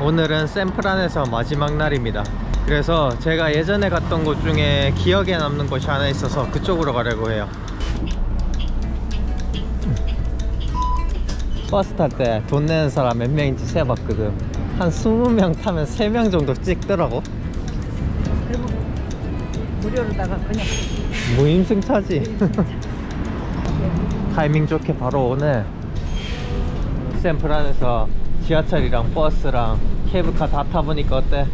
오늘은 샌프란에서 마지막 날입니다. 그래서 제가 예전에 갔던 곳 중에 기억에 남는 곳이 하나 있어서 그쪽으로 가려고 해요. 버스 탈 때 돈 내는 사람 몇 명인지 세봤거든. 한 20명 타면 3명 정도 찍더라고. 그리고 무료로다가 그냥 무임승차지. 타이밍 좋게 바로 오늘 샌프란에서 지하철이랑 버스랑 케이블카 다 타보니까 어때?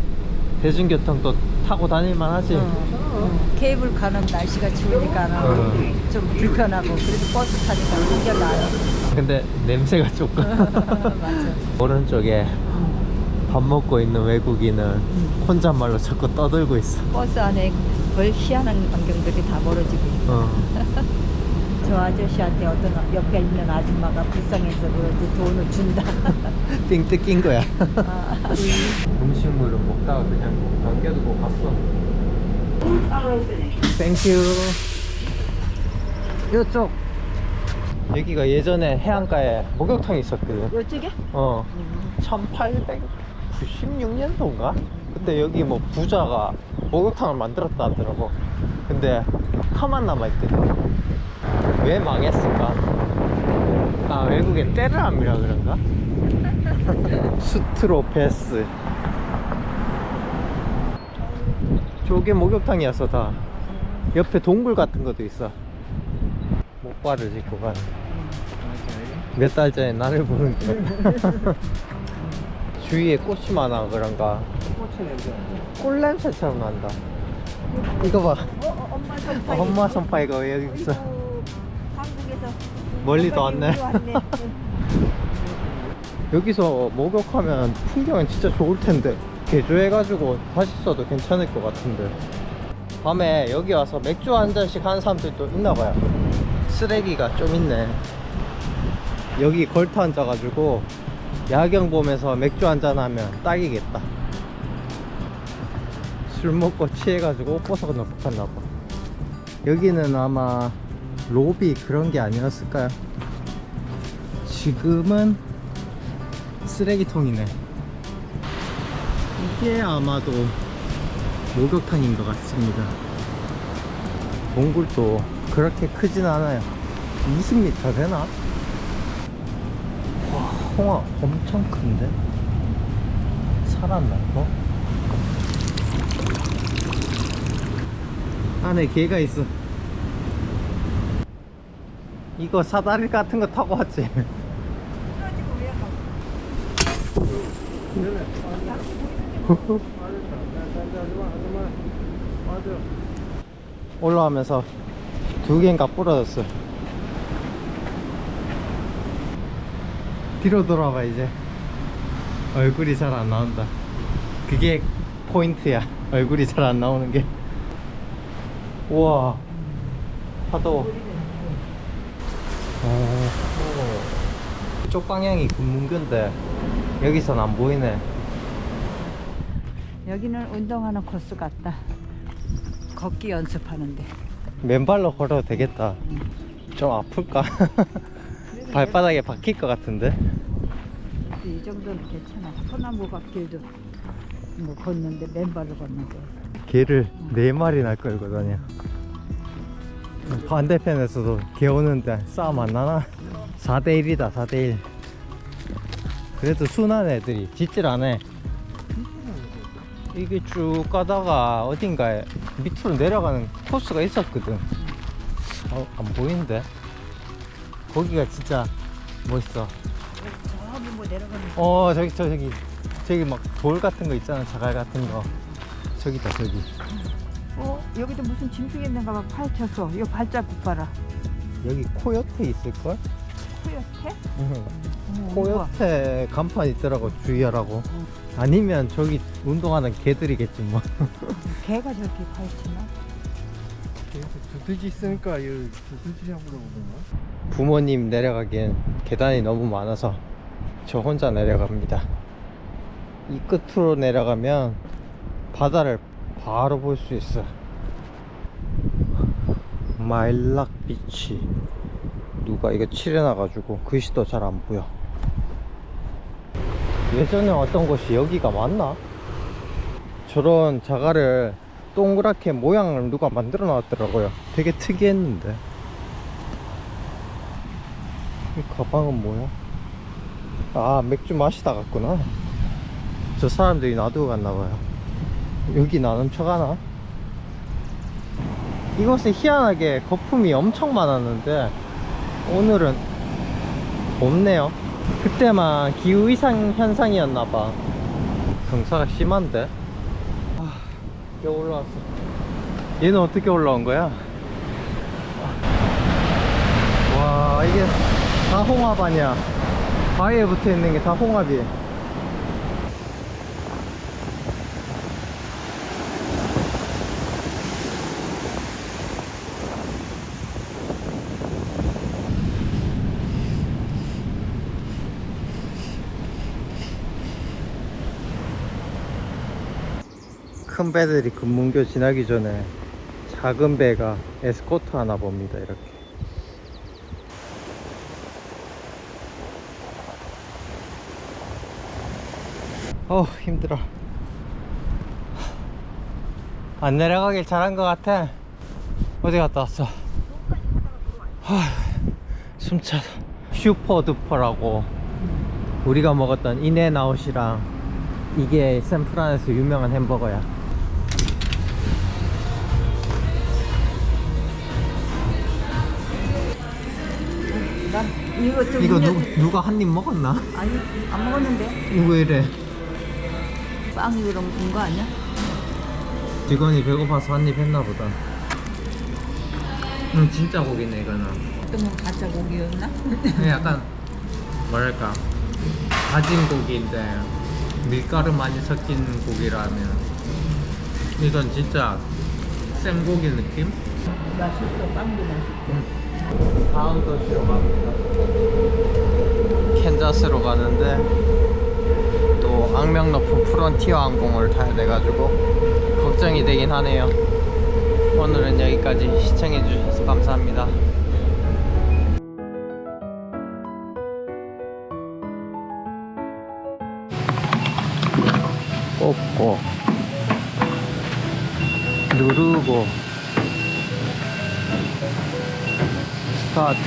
대중교통도 타고 다닐만 하지? 어, 케이블 가는 날씨가 추우니까 어. 좀 불편하고 그래도 버스 타니까 운전 나요. 근데 냄새가 조금 맞아. 오른쪽에 밥 먹고 있는 외국인은 혼잣말로 자꾸 떠들고 있어 버스 안에 별 희한한 광경들이 다 벌어지고 있고 어. 저 아저씨한테 어떤 옆에 있는 아줌마가 불쌍해서 그런지 돈을 준다. 삥 뜯긴 거야. 아, 음식물을 먹다가 그냥 남겨두고 갔어. 땡큐 이쪽. 여기가 예전에 해안가에 목욕탕이 있었거든. 이쪽에? 어. 1896년도인가? 그때 여기 뭐 부자가 목욕탕을 만들었다 하더라고. 근데 터만 남아있대 왜 망했을까? 아 외국엔 때르암이라 그런가? 스트로베스. 저게 목욕탕이었어 다 옆에 동굴 같은 것도 있어. 목발을 짚고 가는. 몇 달 전에 나를 보는 것. 같다 주위에 꽃이 많아 그런가? 꿀 냄새처럼 난다. 이거 봐. 어, 어, 엄마 손파 이거 여기 있어 멀리도 왔네. 여기서 목욕하면 풍경은 진짜 좋을 텐데. 개조해가지고 다시 써도 괜찮을 것 같은데. 밤에 여기 와서 맥주 한 잔씩 하는 사람들도 있나 봐요. 쓰레기가 좀 있네. 여기 걸터 앉아가지고 야경 보면서 맥주 한 잔 하면 딱이겠다. 술 먹고 취해가지고 옷 벗어 건너갔나 봐. 여기는 아마 로비 그런 게 아니었을까요? 지금은 쓰레기통이네. 이게 아마도 목욕탕인 것 같습니다. 동굴도 그렇게 크진 않아요. 20m 되나? 와, 홍어 엄청 큰데? 살았나, 어? 안에 개가 있어. 이거 사다리 같은 거 타고 왔지? 올라가면서 두 개인가 부러졌어. 뒤로 돌아봐 이제. 얼굴이 잘 안 나온다. 그게 포인트야. 얼굴이 잘 안 나오는 게. 우와. 파도. 어. 이쪽 방향이 금문교인데 여기선 안 보이네. 여기는 운동하는 코스 같다. 걷기 연습하는데. 맨발로 걸어도 되겠다. 좀 아플까? 발바닥에 박힐 것 같은데? 이 정도는 괜찮아. 소나무 갓길도 뭐 걷는데 맨발로 걷는데. 개를 네 마리나 끌고 다녀. 반대편에서도 개 오는데 싸움 안 나나? 4대1이다, 4대1. 그래도 순한 애들이 짖질 않아. 이게 쭉 가다가 어딘가에 밑으로 내려가는 코스가 있었거든. 어, 안 보이는데? 거기가 진짜 멋있어. 저기 뭐 내려가는 어, 저기, 저, 저기. 저기 막 돌 같은 거 있잖아, 자갈 같은 거. 저기다, 저기. 어 여기도 무슨 짐승 있는가 봐 파헤쳤어 이거 발자국 봐라 여기 코요테 있을걸? 코요테? 응. 코요테 간판 있더라고 주의하라고 아니면 저기 운동하는 개들이겠지 뭐. 개가 저렇게 파헤치나? 두들지 있으니까 이 두들지 잡으러 오구나. 부모님 내려가기엔 계단이 너무 많아서 저 혼자 내려갑니다 이 끝으로 내려가면 바다를 바로 볼 수 있어 마일락 비치 누가 이거 칠해놔가지고 글씨도 잘 안 보여 예전에 왔던 곳이 여기가 맞나? 저런 자갈을 동그랗게 모양을 누가 만들어 놨더라고요. 되게 특이했는데. 이 가방은 뭐야? 아, 맥주 마시다 갔구나. 저 사람들이 놔두고 갔나봐요. 여기 나는 척하나? 이곳에 희한하게 거품이 엄청 많았는데, 오늘은 없네요. 그때만 기후 이상 현상이었나봐. 경사가 심한데? 아, 여 올라왔어. 얘는 어떻게 올라온 거야? 와, 이게 다 홍합 아니야. 바위에 붙어 있는 게 다 홍합이. 큰 배들이 금문교 지나기 전에 작은 배가 에스코트 하나 봅니다 이렇게. 어 힘들어. 안 내려가길 잘한 것 같아. 어디 갔다 왔어? 하, 숨차다 슈퍼두퍼라고 우리가 먹었던 인앤아웃이랑 이게 샌프란에서 유명한 햄버거야 이거 좀 이거 누, 누가 한 입 먹었나? 아니 안 먹었는데 이거 왜 이래 빵이 그럼 준거 아니야? 직원이 배고파서 한 입 했나 보다 음 진짜 고기네 이거는 어떤 건 가짜 고기였나? 그냥 약간 뭐랄까 다진 고기인데 밀가루 많이 섞인 고기라면 이건 진짜 생고기 느낌? 맛있어 빵도 맛있고 다음 도시로 갑니다. 캔자스로 가는데 또 악명 높은 프론티어 항공을 타야 돼가지고 걱정이 되긴 하네요. 오늘은 여기까지 시청해 주셔서 감사합니다. 꽂고 누르고 스타트.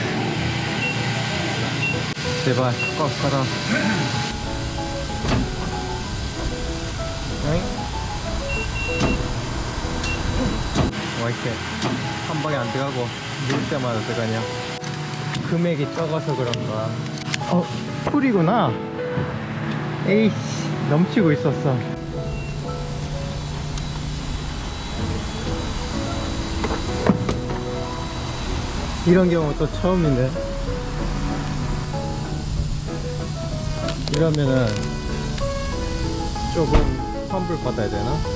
제발 꽉 어잉? 와 이렇게 한 방에 안 들어가고 누를 때마다 들어가냐. 금액이 적어서 그런가 어 풀이구나. 에이씨 넘치고 있었어 이런 경우 또 처음이네. 이러면은 조금 환불 받아야 되나?